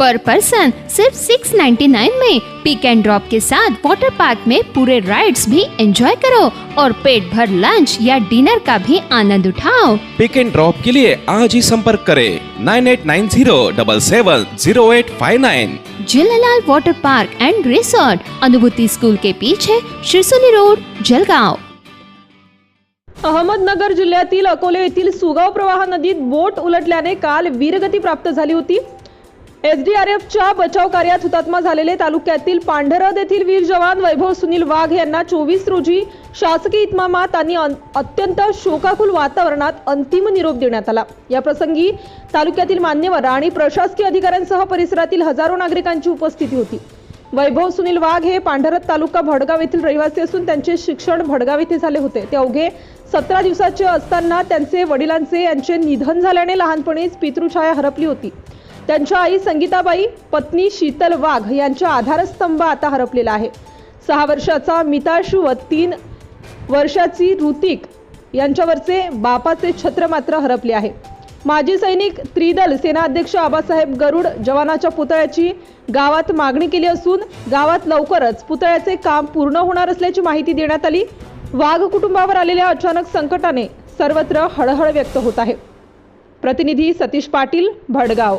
पर person सिर्फ़ 699 में पिक and drop के साथ वाटर पार्क में पूरे राइड्स भी एंजॉय करो और पेट भर लंच या डिनर का भी आनंद उठाओ। पिक एंड ड्रॉप के लिए आज ही संपर्क करें nine eight nine zero double seven zero eight five nine Jhulelal water park and resort Anubhuti school के पीछे शिरसोली रोड जलगांव अहमदनगर जिल्ह्यातील अकोले येथील सुगाव प्रवाह नदीत बोट उलटल्याने काल वीरगती प्राप्त झाली होती. एसडीआरएफच्या बचाव कार्यात हुतात्मा झालेले तालुक्यातील पांढरद येथील वीर जवान वैभव सुनील वाघ यांना चोवीस रोजी शासकीय इतमामात आणि अत्यंत शोकाकुल वातावरणात अंतिम निरोप देण्यात आला. या प्रसंगी तालुक्यातील मान्यवर आणि प्रशासकीय अधिकाऱ्यांसह परिसरातील हजारो नागरिकांची उपस्थिती होती. वैभव सुनील वाघ हे पांढरत तालुका भडगाव येथील रहिवासी असून त्यांचे शिक्षण भडगाव येथे झाले होते. ते अवघे सतरा दिवसाचे असताना त्यांचे वडिलांचे यांचे निधन झाल्याने लहानपणीच पितृछाया हरपली होती. त्यांच्या आई संगीताबाई पत्नी शीतल वाघ यांच्या आधारस्तंभ आता हरपलेला आहे. सहा वर्षाचा मिताशू व तीन वर्षाची ऋतिक यांच्यावरचे बापाचे छत्र मात्र हरपले आहे. माजी सैनिक त्रिदल सेनाध्यक्ष आबासाहेब गरुड जवानाच्या पुतळ्याची गावात मागणी केली असून गावात लवकरच पुतळ्याचे काम पूर्ण होणार असल्याची माहिती देण्यात आली. वाघ कुटुंबावर आलेल्या अचानक संकटाने सर्वत्र हळहळ व्यक्त होत आहे. प्रतिनिधी सतीश पाटील भडगाव.